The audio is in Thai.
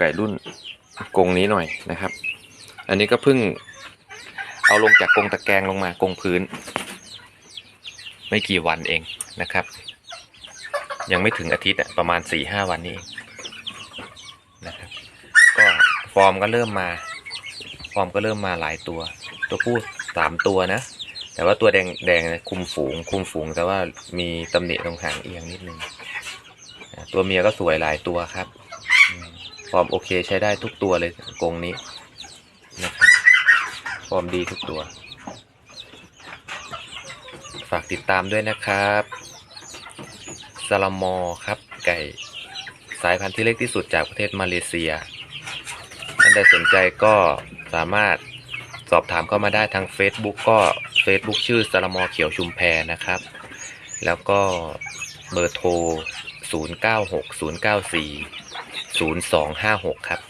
ไก่รุ่นกรงนี้หน่อยนะครับ อันนี้ก็เพิ่งเอาลงจากกรงตะแกรงลงมากรงพื้น ไม่กี่วันเองนะครับ ยังไม่ถึงอาทิตย์อะประมาณสี่ห้าวันนี้เองนะครับก็ฟอร์มก็เริ่มมา ฟอร์มก็เริ่มมาหลายตัว ตัวผู้สามตัวนะ แต่ว่าตัวแดงแดงคุมฝูง คุมฝูงแต่ว่ามีตำหนิตรงหางเอียงนิดนึงตัวเมียก็สวยหลายตัวครับ ฟอร์มโอเคใช้ได้ทุกตัวเลยกรงนี้นะครับฟอร์มดีทุกตัว ฝากติดตามด้วยนะครับซาลามอครับไก่สายพันธุ์ที่เล็กที่สุดจากประเทศมาเลเซียท่านใดสนใจก็สามารถสอบถามเข้ามาได้ทาง Facebook ก็ Facebook ชื่อสารมอเขียวชุมแพนะครับ แล้วก็เบอร์โทร 0256 ครับ